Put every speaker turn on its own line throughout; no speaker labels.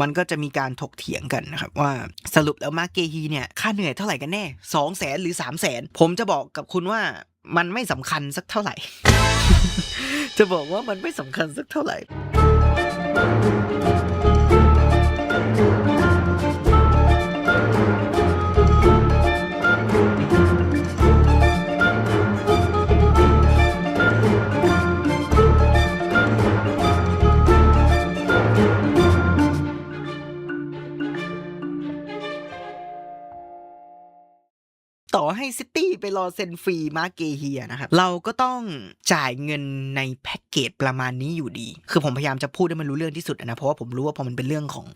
มันก็จะมีการถกเถียงกันนะครับว่าสรุปแล้วมาเกฮีเนี่ยค่าเหนื่อยเท่าไหร่กันแน่สองแสนหรือสามแสนผมจะบอกกับคุณว่ามันไม่สำคัญสักเท่าไหร่ จะบอกว่ามันไม่สำคัญสักเท่าไหร่ ให้ซิตี้ไปรอเซ็นฟรีมาเกเฮียนะครับเราก็ต้องจ่ายเงินในแพ็กเกจประมาณนี้อยู่ดี คือผมพยายามจะพูดให้มันรู้เรื่องที่สุดนะเพราะว่าผมรู้ว่าพอมันเป็นเรื่องของ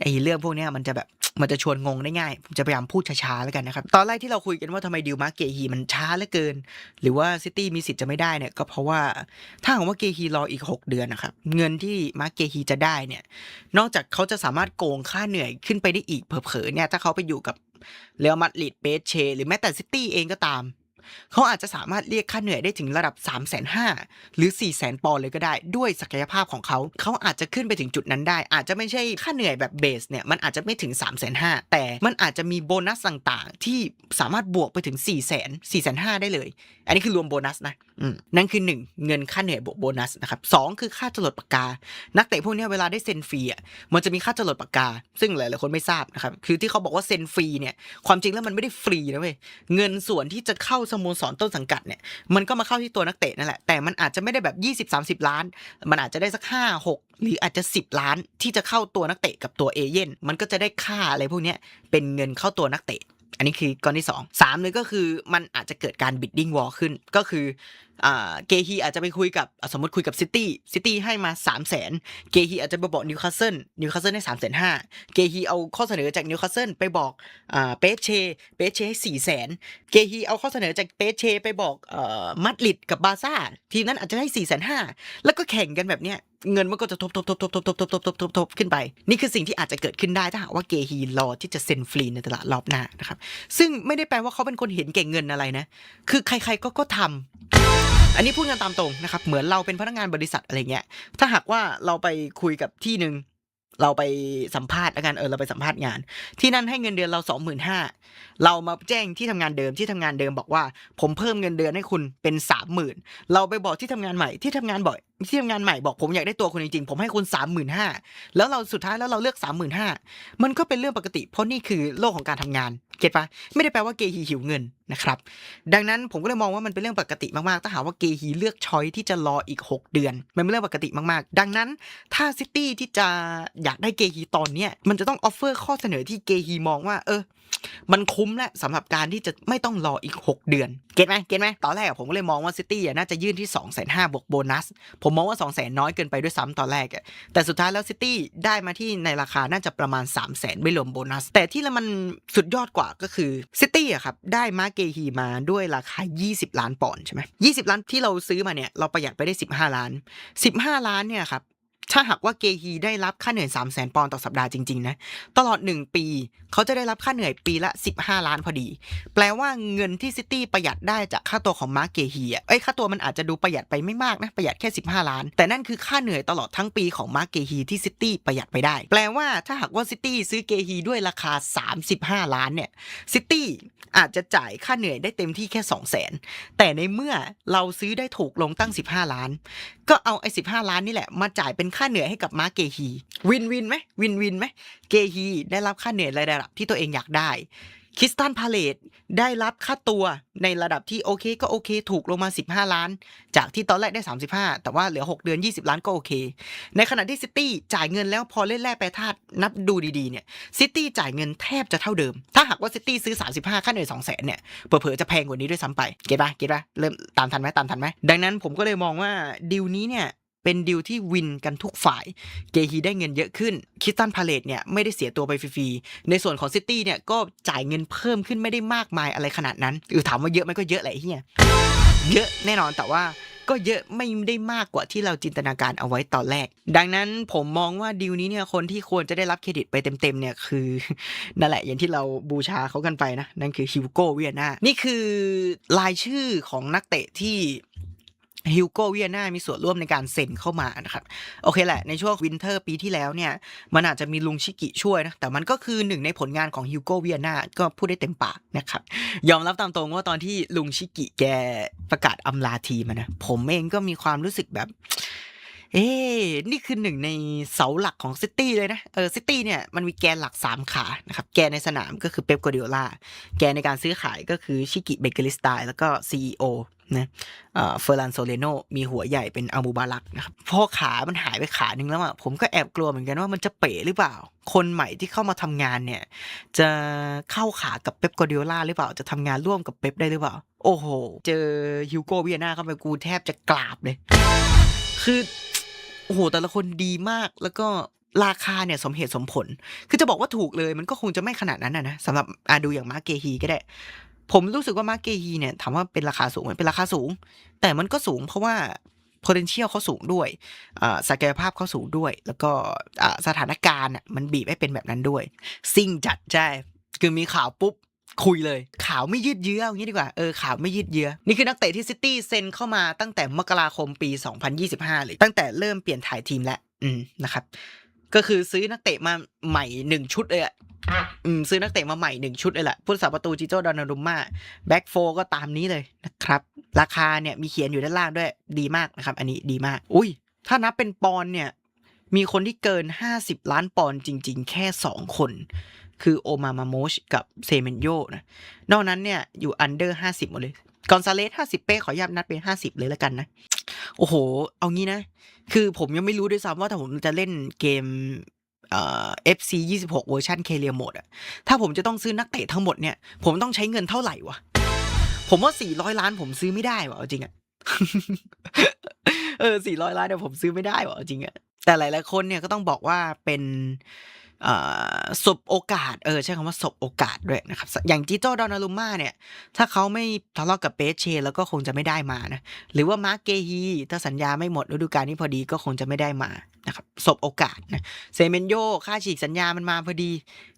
ไอ้เรื่องพวกนี้มันจะแบบ มันจะชวนงงได้ง่าย ผมจะพยายามพูดช้าๆแล้วกันนะครับ ตอนแรกที่เราคุยกันว่าทำไมดิวมาเกฮีมันช้าเหลือเกิน หรือว่าซิตี้มีสิทธิ์จะไม่ได้เนี่ยก็เพราะว่าถ้าหากว่าเกฮีรออีก 6 เดือนนะครับ เงินที่มาเกฮีจะได้เนี่ย นอกจากเขาจะสามารถโกงค่าเหนื่อยขึ้นไปได้อีกเผลอๆเนี่ยถ้าเขาไปอยู่กับเรอัลมาดริดเบสเชหรือแม้แต่ซิตี้เองก็ตาม เขาอาจจะสามารถเรียกค่าเหนื่อยได้ถึงระดับ 3 5 0 0 0หรือ 4 0 0 0 0ปอนเลยก็ได้ ด้วยศักยภาพของเขา เขาอาจจะขึ้นไปถึงจุดนั้นได้ อาจจะไม่ใช่ค่าเหนื่อยแบบเบสเนี่ย มันอาจจะไม่ถึง 3 5 0 0 0แต่มันอาจจะมีโบนัสต่างๆ ที่สามารถบวกไปถึง 4 0 0 0 0 4 5 0 0 0ได้เลย อันนี้คือรวมโบนัสนะนั่นคือ 1 เงินค่าเหนื่อยบวกโบนัสนะครับสองคือค่าจรดปากกา นักเตะพวกนี้เวลาได้เซ็นฟรีอะมันจะมีค่าจรดปากกา ซึ่งหลายๆคนไม่ทราบนะครับคือที่เขาบอกว่าเซ็นฟรีเนี่ยความจริงแล้วมันไม่ได้ฟรีนะเว้ยเงินส่วนที่จะเข้าสโมสรต้นสังกัดเนี่ยมันก็มาเข้าที่ตัวนักเตะนั่นแหละแต่มันอาจจะไม่ได้แบบ 20-30 ล้าน มันอาจจะได้สัก 5 6 หรืออาจจะ 10 ล้านที่จะเข้าตัวนักเตะกับตัวเอเย่นมันก็จะได้ค่าอะไรพวกนี้เป็นเงินเข้าตัวนักเตะ อันนี้คือก้อนที่สองสามเลยก็คือมันอาจจะเกิดการบิดดิ้งวอลขึ้นก็คือเกฮีอาจจะไปคุยกับสมมติคุยกับซิตี้ซิตี้ให้มา3 0 0 0 0นเกฮีอาจจะไปบอกนิวคาสเซิลนิวคาสเซิลได้3 5 0 0 0เกฮีเอาข้อเสนอจากนิวคาสเซิลไปบอกเปเชเปเชให้4 0 0 0 0 0เกฮีเอาข้อเสนอจากเปเชไปบอกมัดริดกับบาซ่าทีมนั้นอาจจะให้4 5 0 0 0แล้วก็แข่งกันแบบเนี้ย เงินมันก็จะทบทบทบทบทบทบทบทบทบทบทบขึ้นไป นี่คือสิ่งที่อาจจะเกิดขึ้นได้ถ้าหากว่าเกฮีรอที่จะเซ็นฟรีในตลาดรอบหน้านะครับ ซึ่งไม่ได้แปลว่าเขาเป็นคนเห็นเก่งเงินอะไรนะ คือใครๆก็ก็ทำอันนี้พูดกันตามตรงนะครับ เหมือนเราเป็นพนักงานบริษัทอะไรเงี้ย ถ้าหากว่าเราไปคุยกับที่หนึ่ง เราไปสัมภาษณ์แล้วกันเออเราไปสัมภาษณ์งาน ที่นั่นให้เงินเดือนเราสองหมื่นห้าเรามาแจ้งที่ทำงานเดิมที่ทำงานเดิมบอกว่า ผมเพิ่มเงินเดือนให้คุณเป็นสามหมื่นเราไปบอกที่ทำงานใหม่ที่ทำงานบ่อยที่ทำงานใหม่บอกผมอยากได้ตัวคุณจริงๆผมให้คุณสามหมื่นห้าแล้วเราสุดท้ายแล้วเราเลือกสามหมื่นห้ามันก็เป็นเรื่องปกติ เพราะนี่คือโลกของการทำงานเก็ตปะไม่ได้แปลว่าเกฮีหิวเงิน นะครับดังนั้นผมก็เลยมองว่ามันเป็นเรื่องปกติมากๆ ถ้าหากว่าเกฮีเลือกช้อยที่จะรออีก 6 เดือน มันเป็นเรื่องปกติมากๆ ดังนั้นถ้าซิตี้ที่จะอยากได้เกฮีตอนเนี้ยมันจะต้องออฟเฟอร์ข้อเสนอที่เกฮีมองว่าเออมันคุ้มแล้วสำหรับการที่จะไม่ต้องรออีก 6 เดือน เก็ตไหมเก็ตไหมตอนแรกผมก็เลยมองว่าซิตี้น่าจะยื่นที่2 5 0 0 0บวกโบนัส ผมมองว่า2 0 0 0 0 0น้อยเกินไปด้วยซ้ำตอนแรก แต่สุดท้ายแล้วซิตี้ได้มาที่ในราคาน่าจะประมาณ3 0 0 0 0 0ไม่รวมโบนัส แต่ที่มันสุดยอดกว่าก็คือซิตี้อะครับได้มาเกฮีมาด้วยราคา 20 ล้านปอนด์ใช่ไหม20 ล้านที่เราซื้อมาเนี่ยเราประหยัดไปได้ 15 ล้าน 15 ล้านเนี่ยครับ ถ้าหากว่าเกฮีได้รับค่าเหนื่อย 3 0 0 0 0 0 ปอนด์ต่อสัปดาห์จริง ๆ นะ ตลอด 1 ปี เขาจะได้รับค่าเหนื่อยปีละ 15 ล้านพอดี แปลว่าเงินที่ซิตี้ประหยัดได้จากค่าตัวของมาร์เกฮีอะเอ้ค่าตัวมันอาจจะดูประหยัดไปไม่มากนะ ประหยัดแค่ 15 ล้าน แต่นั่นคือค่าเหนื่อยตลอดทั้งปีของมาร์เกฮีที่ซิตี้ประหยัดไปได้ แปลว่าถ้าหากว่าซิตี้ซื้อเกฮีด้วยราคา 35 ล้านเนี่ยซิตี้อาจจะจ่ายค่าเหนื่อยได้เต็มที่แค่ 2 0 0 0 0 0แต่ในเมื่อเราซื้อได้ถูกลงตั้ง 15 ล้าน ก็เอาไอ้สิล้านนี่แหละมาจ่ายเป็นค่าเหนื่อยให้กับมาเกฮี วินวินไหมวินวินไหมเกฮีได้รับค่าเหนื่อยในระดับที่ตัวเองอยากได้คริสตันพาเลตได้รับค่าตัวในระดับที่โอเคก็โอเค ถูกลงมา 15 ล้าน จากที่ตอนแรกได้ 35 แต่ว่าเหลือ 6 เดือน 20 ล้านก็โอเค ในขณะที่ซิตี้จ่ายเงินแล้วพอเล่นแร่แปรธาตุนับดูดีๆเนี่ยซิตี้จ่ายเงินแทบจะเท่าเดิม ถ้าหากว่าซิตี้ซื้อ 35 ค่าเหนื่อย2 0 0 0 0เนี่ยเผลอๆจะแพงกว่านี้ด้วยซ้ำไป เก็ตปะเก็ตปะเริ่มตามทันไหมตามทันไหมดังนั้นผมก็เลยมองว่าดีลนี้เนี่ย เป็นดีลที่วินกันทุกฝ่าย เกฮีได้เงินเยอะขึ้น คิสตันพาเลตเนี่ยไม่ได้เสียตัวไปฟรีๆ ในส่วนของซิตี้เนี่ยก็จ่ายเงินเพิ่มขึ้นไม่ได้มากมายอะไรขนาดนั้นคือถามว่าเยอะไหมก็เยอะแหละเฮียเยอะแน่นอนแต่ว่าก็เยอะไม่ได้มากกว่าที่เราจินตนาการเอาไว้ตอนแรก ดังนั้นผมมองว่าดีลนี้เนี่ยคนที่ควรจะได้รับเครดิตไปเต็มๆเนี่ยคือนั่นแหละอย่างที่เราบูชาเขากันไปนะ นั่นคือฮิวโก้เวียนานี่คือรายชื่อของนักเตะที่ ฮิวโกเวียนามีส่วนร่วมในการเซ็นเข้ามานะครับ โอเคแหละ ในช่วงวินเทอร์ปีที่แล้วเนี่ย มันอาจจะมีลุงชิกิช่วยนะ แต่มันก็คือหนึ่งในผลงานของฮิวโกเวียนาก็พูดได้เต็มปากนะครับ ยอมรับตามตรงว่าตอนที่ลุงชิกิแกประกาศอำลาทีมนะ ผมเองก็มีความรู้สึกแบบ เอ๊นี่คือหนึ่งในเสาหลักของซิตี้เลยนะ เออซิตี้เนี่ยมันมีแกนหลัก 3 ขานะครับ แกนในสนามก็คือเป๊ปกัวเดียล่าแกนในการซื้อขายก็คือชิกิเบเกลิสไตล์แล้วก็ CEO นะเอ่อเฟอร์ลันโซเลโนมีหัวใหญ่เป็นอามูบาลักนะครับพอขามันหายไปขาหนึ่งแล้วอะผมก็แอบกลัวเหมือนกันว่ามันจะเป๋หรือเปล่า คนใหม่ที่เข้ามาทำงานเนี่ย จะเข้าขากับเป๊ปกัวเดียล่าหรือเปล่า จะทำงานร่วมกับเป๊ปได้หรือเปล่า โอ้โห เจอฮิวโกเวียนาเข้าไปกูแทบจะกราบเลย คือ โอ้โห แต่ละคนดีมาก แล้วก็ราคาเนี่ยสมเหตุสมผล คือจะบอกว่าถูกเลยมันก็คงจะไม่ขนาดนั้นนะนะสำหรับอาดูอย่างมาเกฮีก็ได้ ผมรู้สึกว่ามาเกฮีเนี่ยถามว่าเป็นราคาสูงไหมเป็นราคาสูง แต่มันก็สูงเพราะว่า potential เขาสูงด้วยอ่าศักยภาพเขาสูงด้วย แล้วก็อ่าสถานการณ์อะมันบีบให้เป็นแบบนั้นด้วย ซิ่งจัดใช่ คือมีข่าวปุ๊บ คุยเลยข่าวไม่ยืดเยื้ออย่างนี้ดีกว่าเออข่าวไม่ยืดเยื้อนี่คือนักเตะที่ซิตี้เซ็นเข้ามาตั้งแต่มกราคมปี 2025 เลย ตั้งแต่เริ่มเปลี่ยนถ่ายทีมแล้วอืมนะครับ ก็คือซื้อนักเตะมาใหม่หนึ่งชุดเลยอะอืมซื้อนักเตะมาใหม่หนึ่งชุดเลยแหละผู้รักษาประตูจิโจดอนารุมมาแบ็กโฟก็ตามนี้เลยนะครับ ราคาเนี่ยมีเขียนอยู่ด้านล่างด้วยดีมากนะครับ อันนี้ดีมาก อุ้ย ถ้านับเป็นปอนเนี่ย มีคนที่เกิน 50 ล้านปอนจริง ๆ แค่สองคน คือโอมามาโมชกับเซเมนโยนะนอกนั้นเนี่ยอยู่อันเดอร์ห้าสิบหมดเลยกอนซาเลสห้าสิบเป้ขออนุญาตนัดเป็นห้าสิบเลยแล้วกันนะ โอ้โห เอางี้นะ คือผมยังไม่รู้ด้วยซ้ำว่าถ้าผมจะเล่นเกมเอ่อ FC 26เวอร์ชันเคเลียโหมดอะถ้าผมจะต้องซื้อนักเตะทั้งหมดเนี่ย ผมต้องใช้เงินเท่าไหร่วะ ผมว่า400ล้านผมซื้อไม่ได้วะจริงอะเออ400ล้านเนี่ยผมซื้อไม่ได้วะจริงอะแต่หลายๆคนเนี่ยก็ต้องบอกว่าเป็น สบโอกาสเออใช้คำว่าสบโอกาสด้วยนะครับอย่างจิโจ้ดอนารุมมาเนี่ย ถ้าเขาไม่ทะเลาะกับเปเช แล้วก็คงจะไม่ได้มานะหรือว่ามาร์เกฮีถ้าสัญญาไม่หมดฤดูกาลนี้พอดีก็คงจะไม่ได้มานะครับสบโอกาสนะเซเมนโยค่าฉีกสัญญามันมาพอดี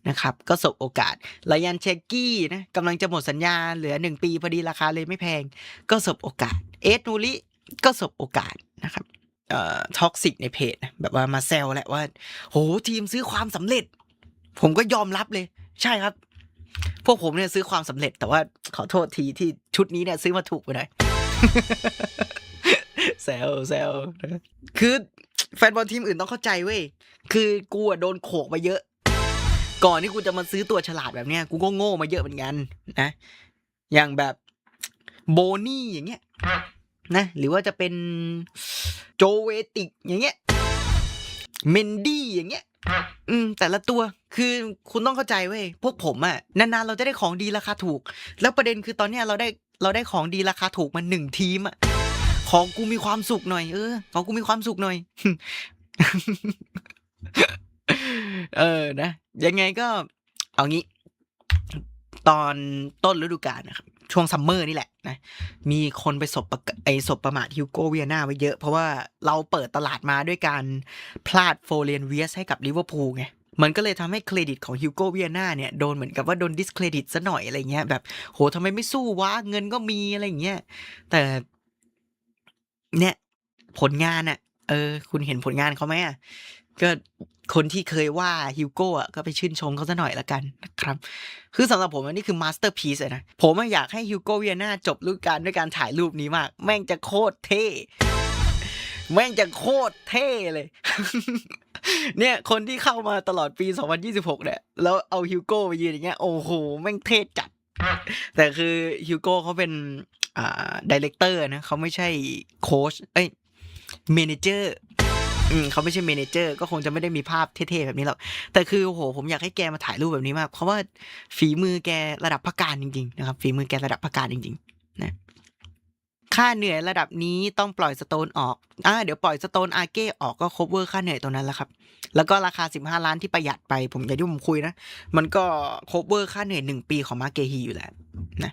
นะครับก็สบโอกาสลายันเชกกี้นะกำลังจะหมดสัญญาเหลือหนึ่งปีพอดีราคาเลยไม่แพง ก็สบโอกาส เอสนูริก็สบโอกาสนะครับ เอ่อท็อกซิกในเพจแบบว่ามาแซวแหละว่า โหทีมซื้อความสำเร็จ ผมก็ยอมรับเลย ใช่ครับ พวกผมเนี่ยซื้อความสำเร็จ แต่ว่าขอโทษทีที่ชุดนี้เนี่ยซื้อมาถูกไปหน่อยแซวแซวคือแฟนบอลทีมอื่นต้องเข้าใจเว้ย คือกูอะโดนโขกมาเยอะ ก่อนที่กูจะมาซื้อตัวฉลาดแบบเนี้ย กูก็โง่มาเยอะเหมือนกันนะ อย่างแบบโบนี่อย่างเงี้ย นะ หรือว่าจะเป็นโจเวติกอย่างเงี้ยเมนดี้อย่างเงี้ยอืมแต่ละตัวคือคุณต้องเข้าใจเว้ยพวกผมอะนานๆเราจะได้ของดีราคาถูก แล้วประเด็นคือตอนเนี้ยเราได้เราได้ของดีราคาถูกมาหนึ่งทีมอะของกูมีความสุขหน่อยเออของกูมีความสุขหน่อย เออนะยังไงก็เอางี้ ตอนต้นฤดูกาลนะครับ ช่วงซัมเมอร์นี่แหละนะมีคนไปสบไอสบประมาทฮิวโกเวียนาไว้เยอะ เพราะว่าเราเปิดตลาดมาด้วยการพลาดโฟเรียนเวียสให้กับลิเวอร์พูลไงมันก็เลยทำให้เครดิตของฮิวโกเวียนาเนี่ยโดนเหมือนกับว่าโดนดิสเครดิตซะหน่อยอะไรเงี้ยแบบโหทำไมไม่สู้วะเงินก็มีอะไรเงี้ยแต่เนี่ยผลงานอะ เออ คุณเห็นผลงานเขาไหมอะก็คนที่เคยว่าฮิวโก้อะก็ไปชื่นชมเขาซะหน่อยละกันนะครับ คือสำหรับผมอันนี้คือมาสเตอร์พีซเลยนะ ผมอะอยากให้ฮิวโก้เวียนาจบฤดูกาลด้วยการถ่ายรูปนี้มาก แม่งจะโคตรเท่ แม่งจะโคตรเท่เลย เนี่ยคนที่เข้ามาตลอดปี 2026 เนี่ย แล้วเอาฮิวโก้ไปยืนอย่างเงี้ย โอ้โห แม่งเท่จัด แต่คือฮิวโก้เขาเป็นอ่าดีเลกเตอร์นะเขาไม่ใช่โค้ชเอ้ย เมเนเจอร์อืมเขาไม่ใช่เมเนเจอร์ก็คงจะไม่ได้มีภาพเท่ๆแบบนี้หรอก แต่คือโอ้โหผมอยากให้แกมาถ่ายรูปแบบนี้มาก เพราะว่าฝีมือแกระดับพักการจริงๆนะครับ ฝีมือแกระดับพักการจริงๆ นะค่าเหนื่อยระดับนี้ต้องปล่อยสโตนออก อ่า เดี๋ยวปล่อยสโตนอาเก้ออกก็ครบเวอร์ค่าเหนื่อยตรงนั้นแล้วครับ แล้วก็ราคา 15 ล้านที่ประหยัดไป ผมอย่าที่ผมคุยนะ มันก็ครบเวอร์ค่าเหนื่อยหนึ่งปีของมาเกฮีอยู่แล้วนะ